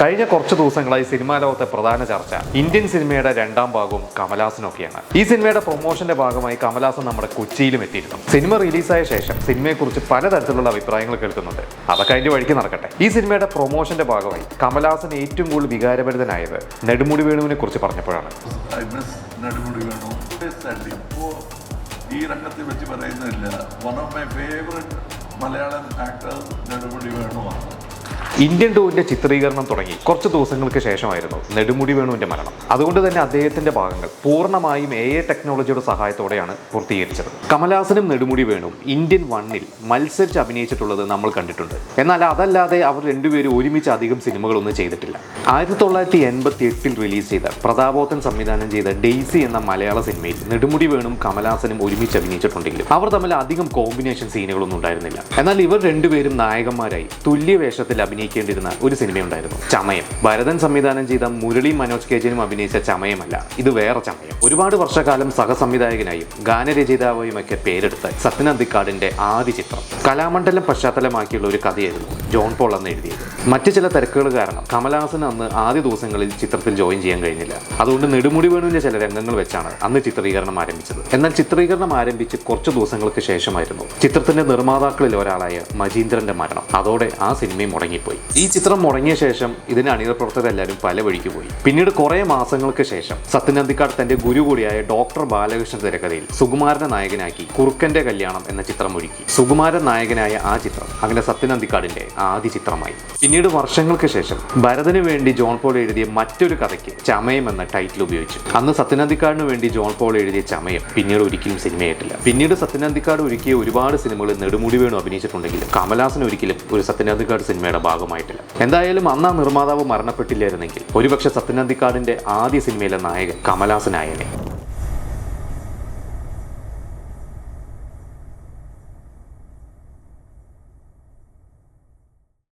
കഴിഞ്ഞ കുറച്ച് ദിവസങ്ങളായി സിനിമാ ലോകത്തെ പ്രധാന ചർച്ച ഇന്ത്യൻ സിനിമയുടെ രണ്ടാം ഭാഗവും കമലാസനൊക്കെയാണ് ഈ സിനിമയുടെ പ്രൊമോഷന്റെ ഭാഗമായി കമലാസൻ നമ്മുടെ കൊച്ചിയിലും എത്തിയിരുന്നു. സിനിമ റിലീസായ ശേഷം സിനിമയെക്കുറിച്ച് പലതരത്തിലുള്ള അഭിപ്രായങ്ങൾ കേൾക്കുന്നുണ്ട്. അതൊക്കെ അതിന്റെ വഴിക്ക് നടക്കട്ടെ. ഈ സിനിമയുടെ പ്രൊമോഷന്റെ ഭാഗമായി കമലാസൻ ഏറ്റവും കൂടുതൽ വികാരഭരിതനായത് നെടുമുടി വേണുവിനെ കുറിച്ച് പറഞ്ഞപ്പോഴാണ്. ഈ രംഗത്തെ വെച്ച് പറയുന്നില്ല. One of my favourite Malayalam actors Nedumudi വേണുവാണ്. Indian ടൂറിന്റെ ചിത്രീകരണം തുടങ്ങി. കുറച്ച് ദിവസങ്ങൾക്ക് ശേഷമായിരുന്നു നെടുമുടി വേണുവിന്റെ മരണം. അതുകൊണ്ട് തന്നെ അദ്ദേഹത്തിന്റെ ഭാഗങ്ങൾ പൂർണമായും എ ടെക്നോളജിയുടെ സഹായത്തോടെയാണ് പൂർത്തീകരിച്ചത്. കമലഹാസനും നെടുമുടി വേണുവും ഇന്ത്യൻ വണ്ണിൽ മത്സരിച്ച് അഭിനയിച്ചിട്ടുള്ളത് നമ്മൾ കണ്ടിട്ടുണ്ട്. എന്നാൽ അതല്ലാതെ അവർ രണ്ടുപേരും ഒരുമിച്ച് അധികം സിനിമകളൊന്നും ചെയ്തിട്ടില്ല. ആയിരത്തി തൊള്ളായിരത്തി എൺപത്തി എട്ടിൽ റിലീസ് ചെയ്ത പ്രതാപോത്തൻ സംവിധാനം ചെയ്ത ഡെയ്സി എന്ന മലയാള സിനിമയിൽ നെടുമുടി വേണും കമലഹാസനും ഒരുമിച്ച് അഭിനയിച്ചിട്ടുണ്ടെങ്കിലും അവർ തമ്മിൽ അധികം കോമ്പിനേഷൻ സീനുകളൊന്നും ഉണ്ടായിരുന്നില്ല. എന്നാൽ ഇവർ രണ്ടുപേരും നായകന്മാരായി. തുല്യ വേഷത്തിൽ അഭിനയിക്കേണ്ടിരുന്ന ഒരു സിനിമയുണ്ടായിരുന്നു. ചമയം. ഭരതൻ സംവിധാനം ചെയ്ത മുരളി മനോജ് കേജനും അഭിനയിച്ച ചമയമല്ല. ഇത് വേറെ ചമയം. ഒരുപാട് വർഷക്കാലം സഹസംവിധായകനായും ഗാനരചയിതാവായും ഒക്കെ പേരെടുത്ത സത്യനന്ദിക്കാടിന്റെ ആദ്യ ചിത്രം. കലാമണ്ഡലം പശ്ചാത്തലമാക്കിയുള്ള ഒരു കഥയായിരുന്നു ജോൺ പോൾ അന്ന് എഴുതിയത്. മറ്റു ചില തിരക്കുകൾ കാരണം കമലഹാസൻ അന്ന് ആദ്യ ദിവസങ്ങളിൽ ചിത്രത്തിൽ ജോയിൻ ചെയ്യാൻ കഴിഞ്ഞില്ല. അതുകൊണ്ട് നെടുമുടി വേണുവിന്റെ ചില രംഗങ്ങൾ വെച്ചാണ് അന്ന് ചിത്രീകരണം ആരംഭിച്ചത്. എന്നാൽ ചിത്രീകരണം ആരംഭിച്ച് കുറച്ച് ദിവസങ്ങൾക്ക് ശേഷമായിരുന്നു ചിത്രത്തിന്റെ നിർമ്മാതാക്കളിൽ ഒരാളായ മജീന്ദ്രന്റെ മരണം. അതോടെ ആ സിനിമയും മുടങ്ങിപ്പോയി. ഈ ചിത്രം മുടങ്ങിയ ശേഷം ഇതിന് അണിയർ പ്രവർത്തകരെല്ലാവരും പല വഴിക്ക് പോയി. പിന്നീട് കുറെ മാസങ്ങൾക്ക് ശേഷം സത്യനന്ദിക്കാട് തന്റെ ഗുരു കൂടിയായ ഡോക്ടർ ബാലകൃഷ്ണൻ തിരക്കഥയിൽ സുകുമാരനെ നായകനാക്കി കുറുക്കന്റെ കല്യാണം എന്ന ചിത്രം ഒരുക്കി. സുകുമാരൻ നായകനായ ആ ചിത്രം അങ്ങനെ സത്യനന്ദിക്കാടിന്റെ ആദ്യ ചിത്രമായി. പിന്നീട് വർഷങ്ങൾക്ക് ശേഷം ഭരതന് വേണ്ടി ജോൺ പോൾ എഴുതിയ മറ്റൊരു കഥയ്ക്ക് ചമയം എന്ന ടൈറ്റിൽ ഉപയോഗിച്ചു. അന്ന് സത്യനന്ദിക്കാടിന് വേണ്ടി ജോൺ പോൾ എഴുതിയ ചമയം പിന്നീട് ഒരിക്കലും സിനിമയായിട്ടില്ല പിന്നീട് സത്യനന്ദിക്കാട് ഒരുക്കിയ ഒരുപാട് സിനിമകൾ നെടുമുടി വേണു അഭിനയിച്ചിട്ടുണ്ടെങ്കിലും കമലഹാസൻ ഒരിക്കലും ഒരു സത്യനന്ദിക്കാട് സിനിമയുടെ ഭാഗമായിട്ടില്ല എന്തായാലും അന്ന് ആ നിർമ്മാതാവ് മരണപ്പെട്ടില്ലായിരുന്നെങ്കിൽ ഒരുപക്ഷെ സത്യനന്ദിക്കാടിന്റെ ആദ്യ സിനിമയിലെ നായകൻ കമലഹാസനായേനെ